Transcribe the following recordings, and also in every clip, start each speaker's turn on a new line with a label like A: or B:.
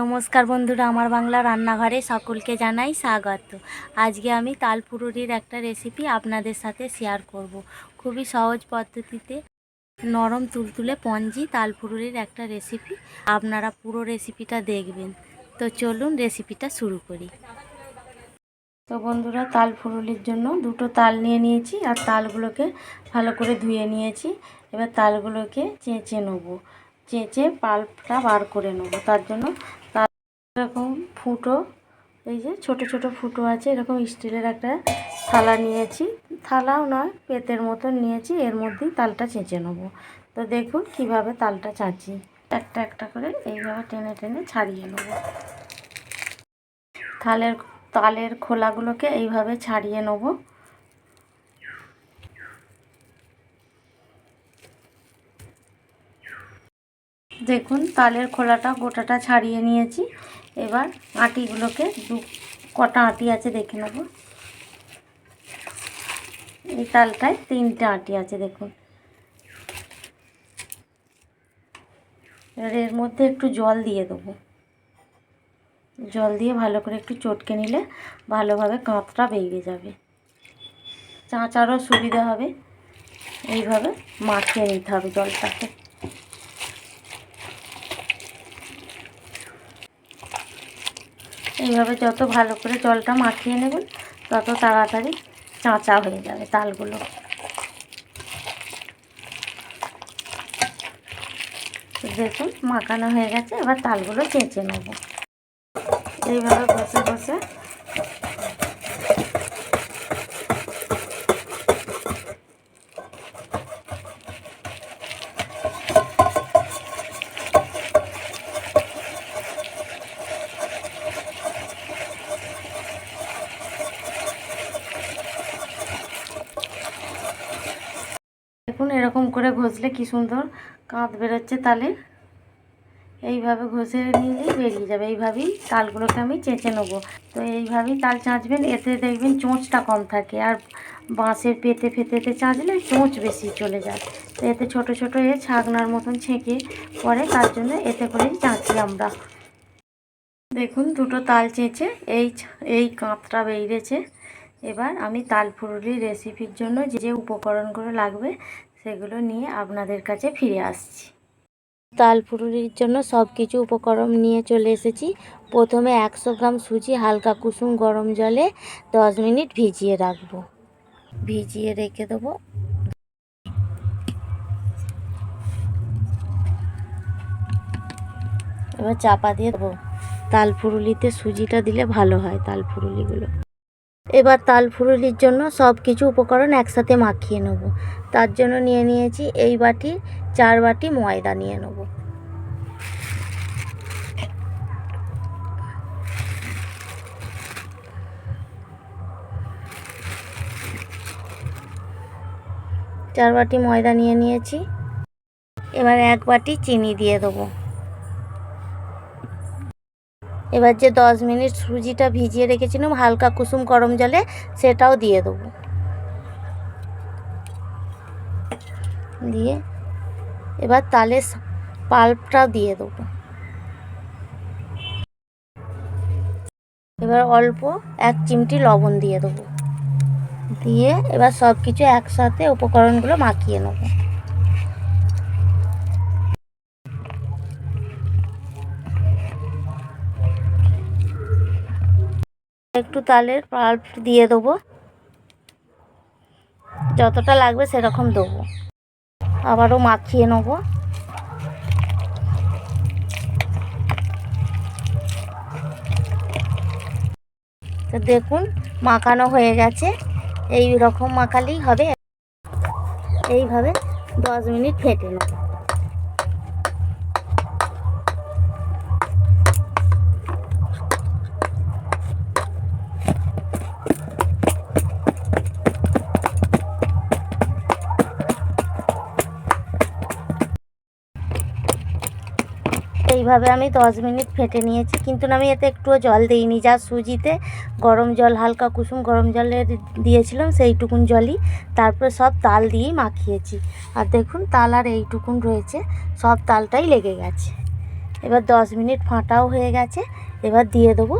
A: নমস্কার বন্ধুরা, আমার বাংলা রান্নাঘরে সকলকে জানাই স্বাগত। আজকে আমি তালপুরুরির একটা রেসিপি আপনাদের সাথে শেয়ার করব। খুবই সহজ পদ্ধতিতে নরম তুলতুলে পঞ্জি তালপুরুরির একটা রেসিপি আপনারা পুরো রেসিপিটা দেখবেন। তো চলুন রেসিপিটা শুরু করি। তো বন্ধুরা, তাল ফুরুলির জন্য দুটো তাল নিয়ে নিয়েছি আর তালগুলোকে ভালো করে ধুয়ে নিয়েছি। এবার তালগুলোকে চেঁচে নেব। চেঁচে পাল্পটা বার করে নেব। তার জন্য এরকম ফুটো, এই যে ছোট ছোট ফুটো আছে, এরকম স্টিলের একটা থালা নিয়েছি। থালাও নয়, পেতের মতন নিয়েছি, এর মধ্যেই তালটা চেঁচে নেব। তো দেখুন কীভাবে তালটা চাঁচি। একটা একটা করে এইভাবে টেনে টেনে ছাড়িয়ে নেব। থালের, তালের খোলাগুলোকে এইভাবে ছাড়িয়ে নেব। দেখুন তালের খোলাটা গোটাটা ছাড়িয়ে নিয়েছি। এবার আটিগুলোকে দু কটা আটি আছে দেখে নেব। এই তালটায় তিনটে আটি আছে দেখুন। এবার এর মধ্যে একটু জল দিয়ে দেবো। জল দিয়ে ভালো করে একটু চটকে নিলে ভালোভাবে কাঁচটা বেরিয়ে যাবে। চাঁচারও সুবিধা হবে। এইভাবে মাখিয়ে নিতে হবে জলটাকে। এইভাবে যত ভালো করে জলটা মাখিয়ে নেবেন, তত তাড়াতাড়ি চাঁচা হয়ে যাবে তালগুলো। দেখুন, মাখানো হয়ে গেছে, এবার তালগুলো চেঁচে নেব। এইভাবে বসে বসে দেখুন এরকম করে ঘষলে কি সুন্দর? কাঁধ বেরোচ্ছে তালে। এইভাবে ঘষে নিলেই বেরিয়ে যাবে। এইভাবেই তালগুলোকে আমি চেঁচে নেব। তো এইভাবেই তাল চাঁচবেন। এতে দেখবেন চোঁচটা কম থাকে। আর বাঁশের পেতে ফেতেতে চাঁচলে চোঁচ বেশি চলে যায়। তো এতে ছোট ছোট এ ছাগনার মতন ছেঁকে পরে তার জন্য এতে করেই চাঁচি আমরা। দেখুন, দুটো তাল চেঁচে এই এই কাঁতটা বেরিয়েছে। এবার আমি তাল ফুরুলি রেসিপির জন্য যে যে উপকরণগুলো লাগবে সেগুলো নিয়ে আপনাদের কাছে ফিরে আসছি। তাল ফুরুলির জন্য সব কিছু উপকরণ নিয়ে চলে এসেছি। প্রথমে একশো গ্রাম সুজি, হালকা কুসুম গরম জলে দশ মিনিট ভিজিয়ে রাখব। ভিজিয়ে রেখে দেবো। এবার চাপা দিয়ে দেবো। তাল ফুরুলিতে সুজিটা দিলে ভালো হয় তাল ফুরুলিগুলো এবার তাল ফুরুলির জন্য সব কিছু উপকরণ একসাথে মাখিয়ে নেব। তার জন্য নিয়ে নিয়েছি এই বাটি, চার বাটি ময়দা নিয়ে নেব। চার বাটি ময়দা নিয়ে নিয়েছি। এবার এক বাটি চিনি দিয়ে দেবো। এবার যে দশ মিনিট সুজিটা ভিজিয়ে রেখেছিলাম, হালকা কুসুম গরম জলে, সেটাও দিয়ে দেবো। দিয়ে এবার তালে পাল্পটাও দিয়ে দেবো। এবার অল্প এক চিমটি লবণ দিয়ে দেবো। দিয়ে এবার সব কিছু একসাথে উপকরণগুলো মাখিয়ে নেব। একটু তালের পাল্প দিয়ে দেবো। যতটা লাগবে সেরকম দেবো। আবারও মাখিয়ে নেব। দেখুন, মাখানো হয়ে গেছে। এই রকম মাখালেই হবে। এইভাবে দশ মিনিট ফেটে নেব। এইভাবে আমি দশ মিনিট ফেটে নিয়েছি। কিন্তু আমি এতে একটুও জল দিইনি। যা সুজিতে গরম জল, হালকা কুসুম গরম জলে দিয়েছিলাম, সেইটুকুন জলই তারপরে সব তাল দিয়েই মাখিয়েছি। আর দেখুন, তাল আর এইটুকুন রয়েছে, সব তালটাই লেগে গেছে। এবার দশ মিনিট ফাটাও হয়ে গেছে, এবার দিয়ে দেবো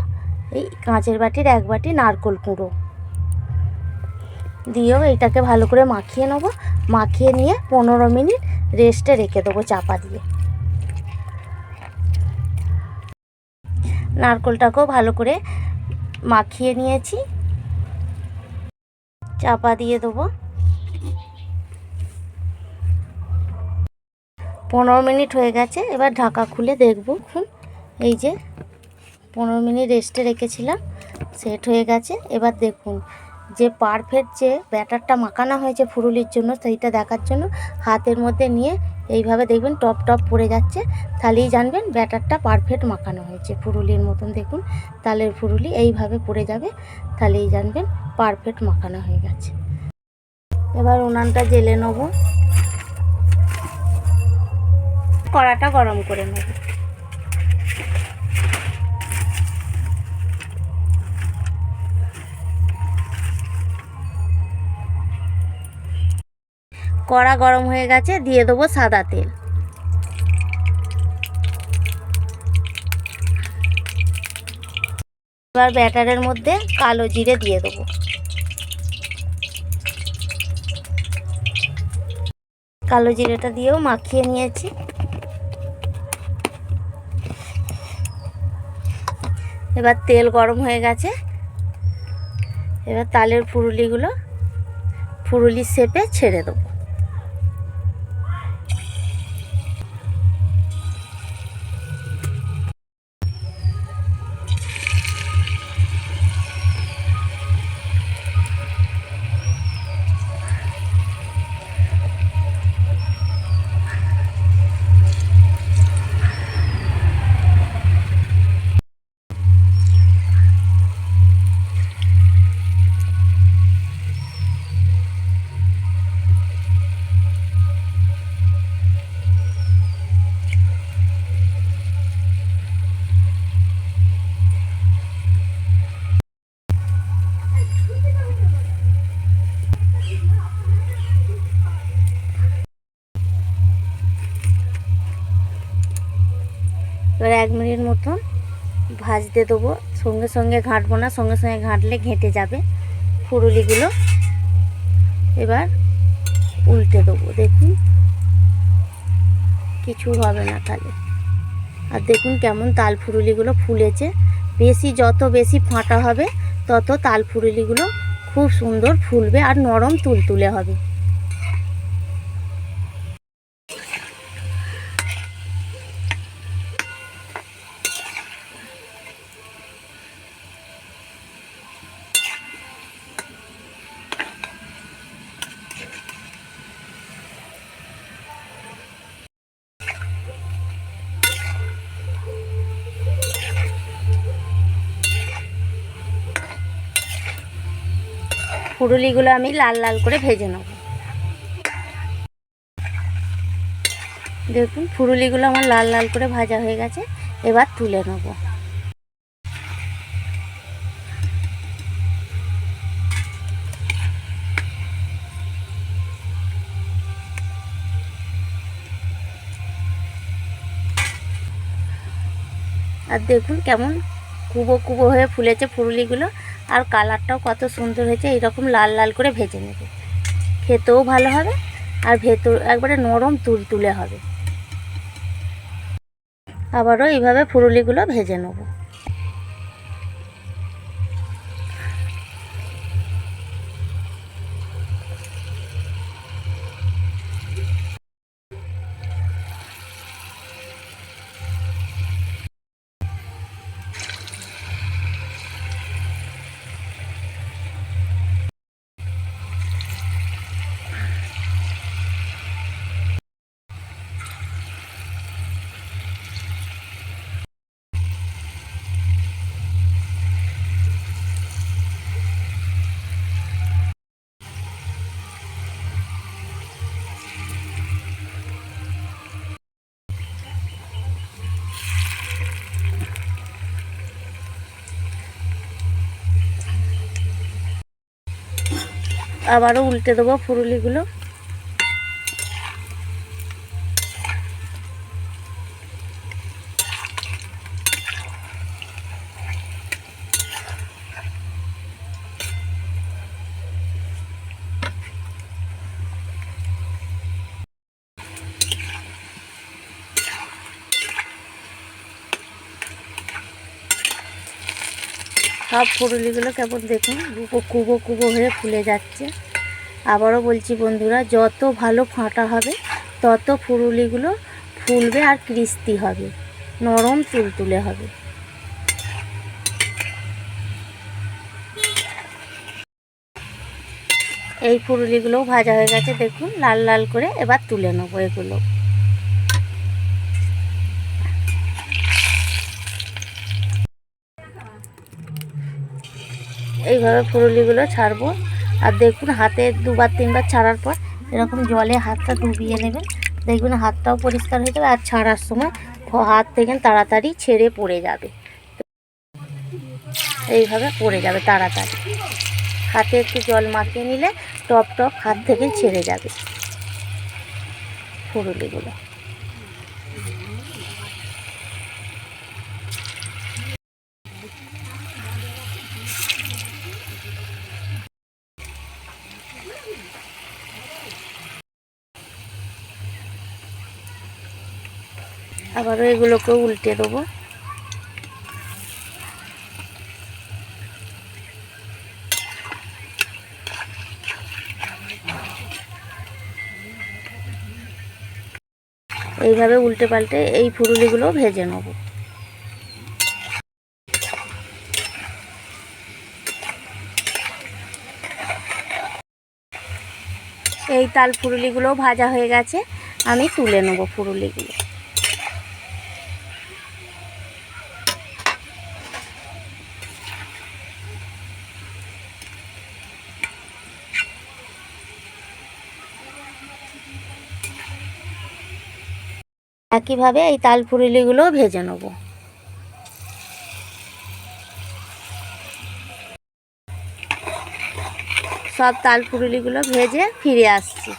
A: এই কাঁচের বাটির এক বাটি নারকোল কুঁড়ো। দিয়েও এইটাকে ভালো করে মাখিয়ে নেব। মাখিয়ে নিয়ে পনেরো মিনিট রেস্টে রেখে দেবো চাপা দিয়ে। নারকোলটাকেও ভালো করে মাখিয়ে নিয়েছি। চাপা দিয়ে দেবো। পনেরো মিনিট হয়ে গেছে, এবার ঢাকা খুলে দেখব খুন এই যে, পনেরো মিনিট রেস্টে রেখেছিলাম, সেট হয়ে গেছে, এবার দেখুন। যে পারফেক্ট যে ব্যাটারটা মাখানো হয়েছে ফুরুলির জন্য, সেইটা দেখার জন্য হাতের মধ্যে নিয়ে এইভাবে দেখবেন টপ টপ পড়ে যাচ্ছে। তাহলেই জানবেন ব্যাটারটা পারফেক্ট মাখানো হয়েছে ফুরুলির মতন দেখুন। তালের ফুরুলি এইভাবে পড়ে যাবে, তাহলেই জানবেন পারফেক্ট মাখানো হয়ে গেছে। এবার উনানটা জেলে নেব। কড়াটা গরম করে নেব। কড়া গরম হয়ে গেছে, দিয়ে দেবো সাদা তেল। এবার ব্যাটারের মধ্যে কালো জিরে দিয়ে দেবো। কালো জিরেটা দিয়েও মাখিয়ে নিয়েছি। এবার তেল গরম হয়ে গেছে। এবার তালের ফুরুলিগুলো ফুরুলির শেপে ছেড়ে দেবো। এবার এক মিনিট মতন ভাজতে দেবো। সঙ্গে সঙ্গে ঘাঁটবো না, সঙ্গে সঙ্গে ঘাঁটলে ঘেঁটে যাবে ফুরুলিগুলো এবার উল্টে দেবো, দেখুন। কিছু হবে না তাহলে। আর দেখুন কেমন তাল ফুরুলিগুলো ফুলেছে। বেশি, যত বেশি ফাঁটা হবে, তত তাল ফুরুলিগুলো খুব সুন্দর ফুলবে আর নরম তুলতুলে হবে। ফুরুলিগুলো আমি লাল লাল করে ভেজে নেব। দেখুন ফুরুলিগুলো আমার লাল লাল করে ভাজা হয়ে গেছে, এবার তুলে নেব। আর দেখুন কেমন কুবো কুবো হয়ে ফুলেছে ফুরুলিগুলো আর কালারটাও কত সুন্দর হয়েছে, এরকম লাল লাল করে ভেজে নেবে। খেতেও ভালো হবে আর ভেতর, একবারে নরম তুলতুলে হবে। আবারও এইভাবে ফুরুলিগুলো ভেজে নেব। আবারও উল্টে দেবো ফুরুলিগুলো। সব ফুরুলিগুলো কেমন দেখুন? কুবো কুবো হয়ে ফুলে যাচ্ছে। আবারও বলছি বন্ধুরা, যত ভালো ফাটা হবে, তত ফুরুলিগুলো ফুলবে আর ক্রিস্পি হবে। নরম তুলতুলে হবে। এই ফুরুলিগুলোও ভাজা হয়ে গেছে, দেখুন, লাল লাল করে এবার তুলে নেব এগুলো। এইভাবে ফুরুলিগুলো ছাড়বো। আর দেখুন হাতে দুবার, তিনবার ছাড়ার পর এরকম জলে হাতটা ডুবিয়ে নেবেন। দেখবেন হাতটাও পরিষ্কার হয়ে যাবে আর ছাড়ার সময় হাত থেকে তাড়াতাড়ি ছেড়ে পড়ে যাবে। এইভাবে পড়ে যাবে তাড়াতাড়ি। হাতে একটু জল মাখিয়ে নিলে টপ টপ হাত থেকে ছেড়ে যাবে ফুরুলিগুলো আবারও এগুলোকেও উল্টে দেবো। এইভাবে উল্টে পাল্টে এই ফুরুলিগুলো ভেজে নেব। এই তাল ফুরুলিগুলো ভাজা হয়ে গেছে, আমি তুলে নেব ফুরুলিগুলো। একইভাবে এই তাল ফুরুলিগুলো ভেজে নেব। সব তাল ফুরুলিগুলো ভেজে ফিরে আসছি।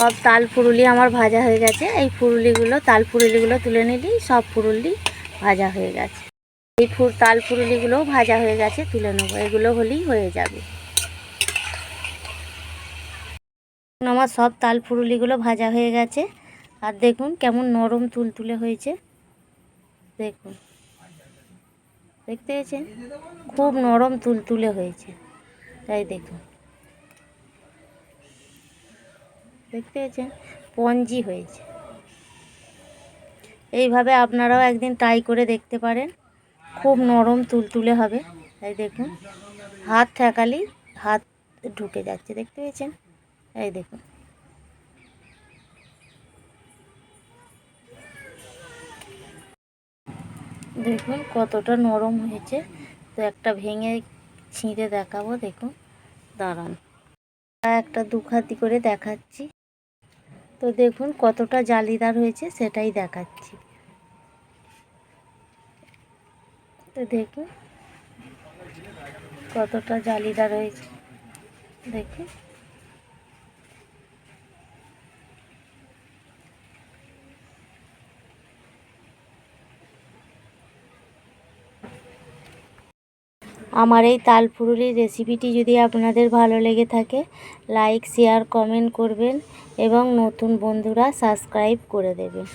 A: সব তাল ফুরুলি আমার ভাজা হয়ে গেছে। এই ফুরুলিগুলো, তাল ফুরুলিগুলো তুলে নিলেই সব ফুরুলি ভাজা হয়ে গেছে। এই ফুল তাল ফুরুলিগুলোও ভাজা হয়ে গেছে, তুলে নেব। এগুলো হলেই হয়ে যাবে। আমার সব তাল ফুরুলিগুলো ভাজা হয়ে গেছে। আর দেখুন, কেমন নরম তুলতুলে হয়েছে। দেখুন। দেখতে পেয়েছেন? খুব নরম তুলতুলে হয়েছে। তাই দেখুন। দেখতে পেয়েছেন? পঞ্জি হয়েছে। এইভাবে আপনারাও একদিন ট্রাই করে দেখতে পারেন। খুব নরম তুলতুলে হবে। এই দেখুন, হাত ঠেকালি, হাত ঢুকে যাচ্ছে, দেখতে পেয়েছেন? এই দেখুন। দেখুন কতটা নরম হয়েছে। তো একটা ভেঙে ছিঁড়ে দেখাবো, দেখুন। দাঁড়ান। একটা দুখাতি করে দেখাচ্ছি। তো দেখুন কতটা জালিদার হয়েছে, সেটাই দেখাচ্ছি। তো দেখুন কতটা জালিদার হয়েছে দেখুন আমার এই তাল ফুরুলির রেসিপিটি যদি আপনাদের ভালো লেগে থাকে লাইক শেয়ার কমেন্ট করবেন এবং নতুন বন্ধুরা সাবস্ক্রাইব করে দেবেন।